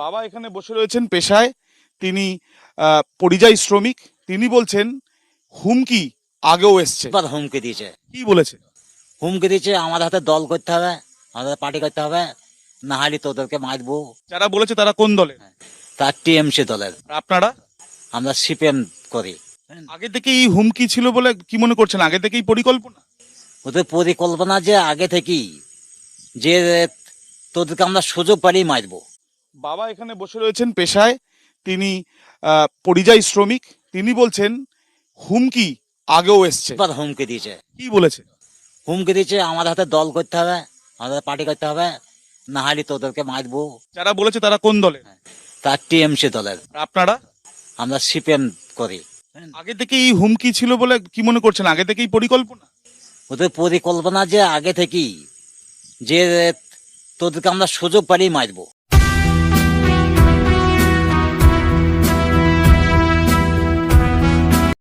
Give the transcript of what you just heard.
বাবা এখানে বসে রয়েছেন পেশায় তিনি পরিযায়ী শ্রমিক। তিনি বলছেন হুমকি আগেও এসছে। হুমকি দিয়েছে। কি বলেছে? হুমকি দিয়েছে আমাদের হাতে দল করতে হবে আমাদের পার্টি করতে হবে না হলে তোদেরকে মারবো। যারা বলেছে তারা কোন দলে তার টিএমসি দলের। আপনারা? আমরা সিপিএম করি। আগে থেকেই এই হুমকি ছিল বলে কি মনে করছেন? আগে থেকেই পরিকল্পনা? ওদের পরিকল্পনা যে আগে থেকেই যে তোদেরকে আমরা সুযোগ পালিয়ে মারবো। বাবা এখানে বসে রয়েছেন পেশায়। তিনি পরিযায়ী শ্রমিক। তিনি বলছেন হুমকি আগেও এসছে। হুমকি দিয়েছে। কি বলেছে? হুমকি দিয়েছে আমাদের হাতে দল করতে হবে আমাদের পার্টি করতে হবে না হলে তোদেরকে মারবো। যারা বলেছে তারা কোন দলে তার টিএমসি দলের। আপনারা? আমরা সিপিএম করি। আগে থেকেই এই হুমকি ছিল বলে কি মনে করছেন? আগে থেকেই পরিকল্পনা? ওদের পরিকল্পনা যে আগে থেকেই যে তোদেরকে আমরা সুযোগ পালিয়ে মারবো।